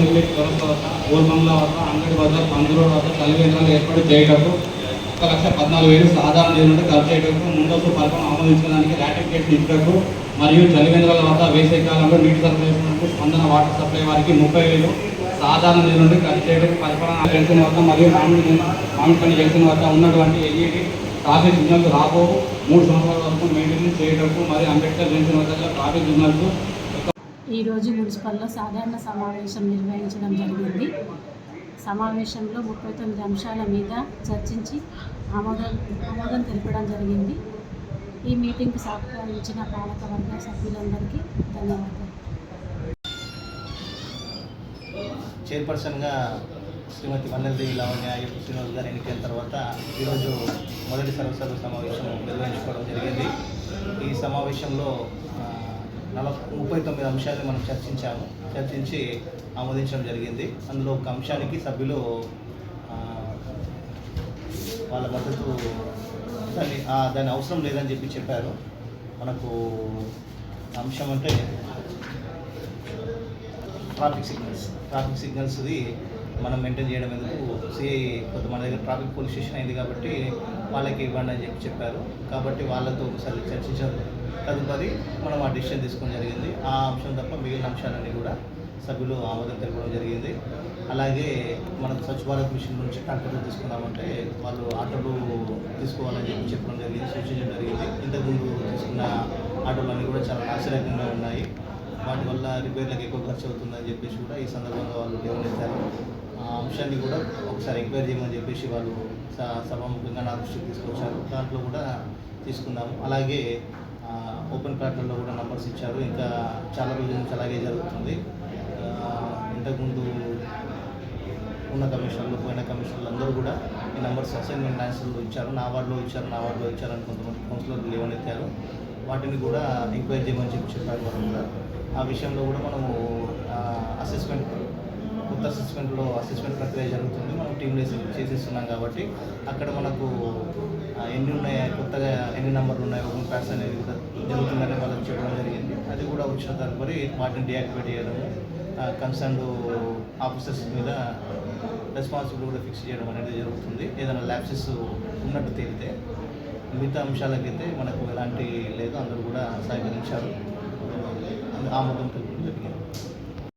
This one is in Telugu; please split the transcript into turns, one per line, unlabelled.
బంగ్లా వద్ద అంగడి వద్ద పందుల వద్ద చలివేంద్రాలు ఏర్పాటు చేయటకు ఒక లక్ష పద్నాలుగు వేలు సాధారణ నిధులు ఖర్చు చేయటకు ముందస్తు పథకం ఆమోదించడానికి రాటిఫికేషన్ ఇచ్చటకు మరియు చలివేంద్రాల వద్ద వేసవి కాలంలో నీటి సరఫరా స్పందన వాటర్ సప్లై వారికి ముప్పై వేలు సాధారణ నిధుల నుండి ఖర్చు చేయడానికి పరిపాలన జంక్షన్ వద్ద మరియు మామిడి మామిడిపల్లి జంక్షన్ వద్ద ఉన్నటువంటి ఎల్ఈడి ట్రాఫిక్ సిగ్నల్స్ రాబో మూడు సంవత్సరాల వరకు మెయింటెనెన్స్ చేయటకు మరియు అంబేద్కర్ జంక్షన్ వద్ద ట్రాఫిక్ సిగ్నల్స్
ఈరోజు మున్సిపల్లో సాధారణ సమావేశం నిర్వహించడం జరిగింది. సమావేశంలో ముప్పై తొమ్మిది అంశాల మీద చర్చించి ఆమోదం ఆమోదం తెలపడం జరిగింది. ఈ మీటింగ్కు సహకరించిన పాలకవర్గ సభ్యులందరికీ ధన్యవాదాలు.
చైర్పర్సన్గా శ్రీమతి వన్నెలదేవి లావణ్య అయ్యప్ప శ్రీనివాస్ గారు ఎన్నికైన తర్వాత ఈరోజు మొదటి సర్వసర్వ సమావేశం నిర్వహించుకోవడం జరిగింది. ఈ సమావేశంలో నలభై ముప్పై తొమ్మిది అంశాలు మనం చర్చించాము. చర్చించి ఆమోదించడం జరిగింది. అందులో ఒక అంశానికి సభ్యులు వాళ్ళ మద్దతు దాన్ని దాని అవసరం లేదని చెప్పి చెప్పారు. మనకు అంశం అంటే ట్రాఫిక్ సిగ్నల్స్ ట్రాఫిక్ సిగ్నల్స్ది మనం మెయింటైన్ చేయడం ఎందుకు? సిఐ కొద్ది మన దగ్గర ట్రాఫిక్ పోలీస్ స్టేషన్ అయింది కాబట్టి వాళ్ళకి ఇవ్వండి అని చెప్పి చెప్పారు. కాబట్టి వాళ్ళతో ఒకసారి చర్చించారు. తదుపరి మనం ఆ డిసిషన్ తీసుకోవడం జరిగింది. ఆ అంశం తప్ప మిగిలిన అంశాలన్నీ కూడా సభ్యులు ఆమోదం తెలపడం జరిగింది. అలాగే మనం స్వచ్ఛ భారత్ మిషన్ నుంచి ట్రాక్టర్లు తీసుకున్నామంటే వాళ్ళు ఆటోలు తీసుకోవాలని చెప్పి చెప్పడం జరిగింది సూచించడం జరిగింది. ఇంతకుముందు తీసుకున్న ఆటోలన్నీ కూడా చాలా నాశరకంగా ఉన్నాయి. వాటి వల్ల రిపేర్లకు ఎక్కువ ఖర్చు అవుతుందని చెప్పేసి కూడా ఈ సందర్భంగా వాళ్ళు గమనించారు అంశాన్ని కూడా ఒకసారి ఎంక్వైరీ చేయమని చెప్పేసి వాళ్ళు స- సభాముఖంగా నా దృష్టికి తీసుకొచ్చారు. దాంట్లో కూడా తీసుకున్నాము అలాగే ఓపెన్ ప్లాట్లలో కూడా నంబర్స్ ఇచ్చారు. ఇంకా చాలా రోజుల నుంచి అలాగే జరుగుతుంది. ఇంతకుముందు ఉన్న కమిషనర్లు పోయిన కమిషనర్లు అందరూ కూడా ఈ నంబర్స్ అసైన్మెంట్ ఆన్సర్లు ఇచ్చారు. నా వార్డులో ఇచ్చారు నా వార్డులో ఇచ్చారు అని కొంతమంది కౌన్సిలర్లు లేవనెత్తారు. వాటిని కూడా ఎంక్వైరీ చేయమని చెప్పి చెప్పారు వాళ్ళు కూడా ఆ విషయంలో కూడా మనము అసెస్మెంట్ కొత్త అసెస్మెంట్లో అసెస్మెంట్ ప్రక్రియ జరుగుతుంది. మనం టీమ్ వేసి చేసేస్తున్నాం కాబట్టి అక్కడ మనకు ఎన్ని ఉన్నాయి కొత్తగా ఎన్ని నెంబర్లు ఉన్నాయి ఓపెన్ ప్యాస్ అనేది కూడా జరుగుతుందని వాళ్ళకి చెప్పడం జరిగింది. అది కూడా వచ్చిన తదుపరి వాటిని డియాక్టివేట్ చేయడము కన్సర్న్ ఆఫీసర్స్ మీద రెస్పాన్సిబిలిటీ కూడా ఫిక్స్ చేయడం అనేది జరుగుతుంది. ఏదైనా ల్యాప్సెస్ ఉన్నట్టు తేలితే మిగతా అంశాలకైతే మనకు ఎలాంటి లేదు అందరూ కూడా సహకరించారు. ఆమోదం తెలిపడం జరిగింది.